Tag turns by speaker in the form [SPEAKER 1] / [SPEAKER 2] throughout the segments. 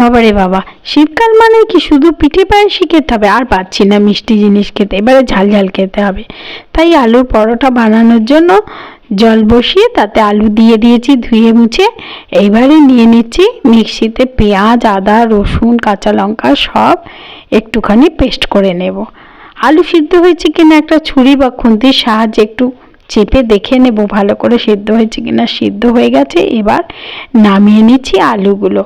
[SPEAKER 1] বাবারে বাবা, শীতকাল মানে কি শুধু পিঠে পায়েসই খেতে হবে আর পাচ্ছি না মিষ্টি জিনিস খেতে, এবারে ঝাল ঝাল খেতে হবে। তাই আলুর পরোটা বানানোর জন্য জল বসিয়ে তাতে আলু দিয়ে দিয়েছি ধুয়ে মুছে এইবারে নিয়ে নিচ্ছি মিক্সিতে পেঁয়াজ, আদা, রসুন, কাঁচা লঙ্কা সব একটুখানি পেস্ট করে নেব। আলু সিদ্ধ হয়েছে কিনা একটা ছুরি বা খুন্তির সাহায্যে একটু চেপে দেখে নেব ভালো করে সিদ্ধ হয়েছে কিনা, সিদ্ধ হয়ে গেছে, এবার নামিয়ে নিচ্ছি আলুগুলো।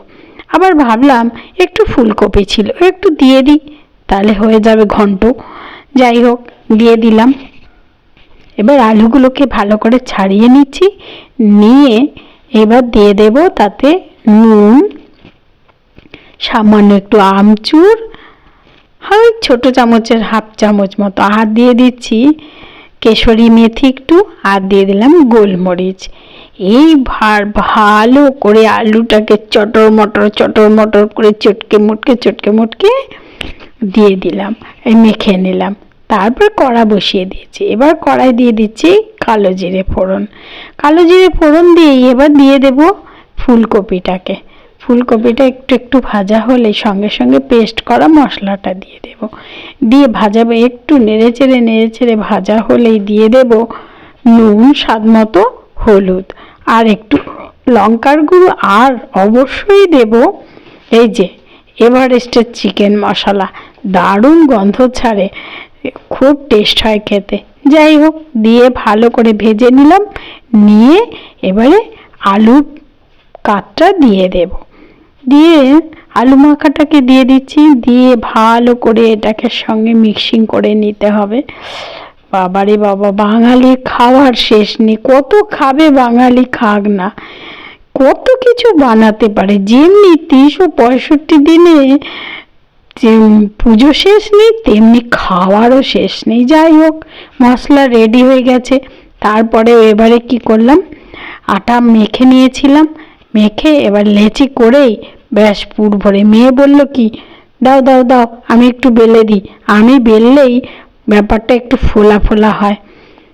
[SPEAKER 1] আবার ভাবলাম একটু ফুলকপি ছিল, একটু দিয়ে দিই, তাহলে হয়ে যাবে ঘন্ট। যাই হোক, দিয়ে দিলাম। এবার আলুগুলোকে ভালো করে ছাড়িয়ে নিচ্ছি, নিয়ে এবার দিয়ে দেব তাতে নুন, সামান্য একটু আমচুর ওই ছোটো চামচের হাফ চামচ মতো আর দিয়ে দিচ্ছি। কেশরি মেথি একটু আর দিয়ে দিলাম গোলমরিচ। এই ভার ভালো করে আলুটাকে চটর মটর চটর মটর করে চটকে মুটকে চটকে মুটকে দিয়ে দিলাম। এই মেখে নিলাম। তারপর কড়া বসিয়ে দিয়েছি। এবার কড়াই দিয়ে দিচ্ছি কালো জিরে ফোড়ন। কালো জিরে ফোড়ন দিয়ে এবার দিয়ে দেব ফুলকপিটাকে। ফুলকপিটা একটু একটু ভাজা হলে সঙ্গে সঙ্গে পেস্ট করা মশলাটা দিয়ে দেব। দিয়ে ভাজাবো একটু নেড়ে চেড়ে নেড়ে চেড়ে ভাজা হলেই দিয়ে দেব নুন, স্বাদ মতো হলুদ। আর একটু লঙ্কার গুঁড়ো, আর অবশ্যই দেব এই যে এভারেস্টের চিকেন মশলা। দারুণ গন্ধ ছাড়ে, খুব টেস্ট হয় খেতে। যাই হোক, দিয়ে ভালো করে ভেজে নিলাম, নিয়ে এবারে আলু কাতটা দিয়ে দেব। দিয়ে আলু মাখাটাকে দিয়ে দিচ্ছি। দিয়ে ভালো করে এটাকে সঙ্গে মিক্সিং করে নিতে হবে। বাবারে বাবা বাঙালি খাওয়ার শেষ নেই। কত খাবে বাঙালি খাক না। কত কিছু বানাতে পারে। যেমনি তিনশো পঁয়ষট্টি দিনে পুজো শেষ নেই, তেমনি খাওয়ারও শেষ নেই। যাই হোক, মশলা রেডি হয়ে গেছে। তারপরে এবারে কি করলাম? আটা মেখে নিয়েছিলাম। মেখে এবার লেচি করেই ব্যাস পুর ভরে। মেয়ে বলল, কি? দাও দাও দাও, আমি একটু বেলে দিই। আমি বেললেই ব্যাপারটা একটু ফোলা ফোলা হয়।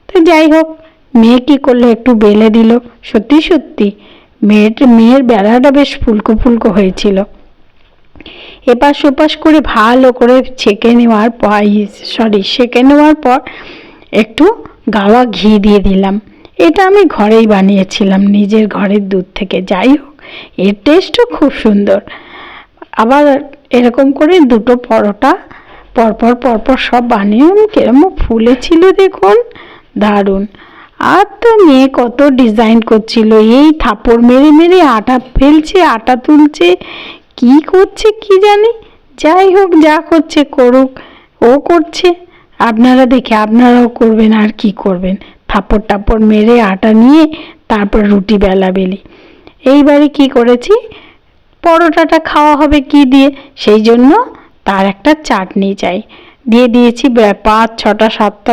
[SPEAKER 1] তো যাই হোক, মেয়ে কী করল? একটু বেলে দিল। সত্যি সত্যি, মেয়ের মেয়ের বেলাটা বেশ ফুলকো ফুলকো হয়েছিল। এপাশ ওপাশ করে ভালো করে ছেঁকে নেওয়ার পর সরি সেঁকে নেওয়ার পর একটু গাওয়া ঘি দিয়ে দিলাম। এটা আমি ঘরেই বানিয়েছিলাম, নিজের ঘরের দুধ থেকে। যাই হোক, এর টেস্টও খুব সুন্দর। আবার এরকম করে দুটো পরোটা পরপর পরপর সব বানিয়ে কিরম ফুলেছিল দেখুন, দারুণ। আর তো মেয়ে কত ডিজাইন করছিল, এই থাপড় মেরে মেরে আটা ফেলছে, আটা তুলছে, কি করছে কি জানি? যাই হোক, যা করছে করুক, ও করছে। আপনারা দেখে, আপনারাও করবেন আর কি করবেন। থাপড় টাপড় মেরে আটা নিয়ে তারপর রুটি বেলা বেলি। এইবারে কি করেছি? পরোটাটা খাওয়া হবে কি দিয়ে? সেই জন্য তার একটা চাটনি চাই। দিয়ে দিয়েছি পাঁচ, ছটা, সাতটা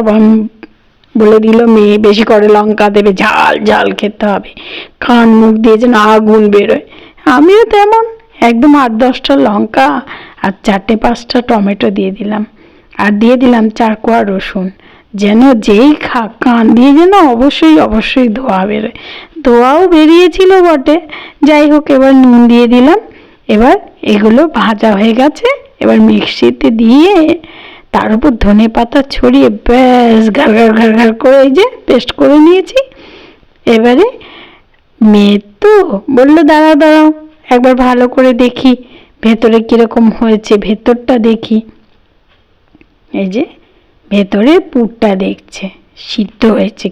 [SPEAKER 1] বলে দিল মেয়ে, বেশি করে লঙ্কা দেবে, ঝাল ঝাল খেতে হবে। কান মুখ দিয়ে যেন আগুন বেরোয়। আমিও তেমন, একদম আট, দশটা লঙ্কা আর চারটে, পাঁচটা টমেটো দিয়ে দিলাম। আর দিয়ে দিলাম চার কোয়া রসুন। যেন যেই খা কান দিয়ে যেন অবশ্যই অবশ্যই ধোয়া বেরোয়। ধোয়াও বেরিয়েছিল বটে। যাই হোক, এবার নুন দিয়ে দিলাম। এবার এগুলো ভাজা হয়ে গেছে। এবার মিক্সিতে দিয়ে তার উপর ধনে পাতা ছড়িয়ে ব্যাস ঘার ঘার ঘার ঘার করে যে পেস্ট করে নিয়েছি। এবারে মেয়ে তো বলল, দাঁড়াও দাঁড়াও, একবার ভালো করে দেখি, ভেতরে কীরকম হয়েছে, ভেতরটা দেখি। এই যে ভেতরে পুরটা দেখছে সিদ্ধ হয়েছে।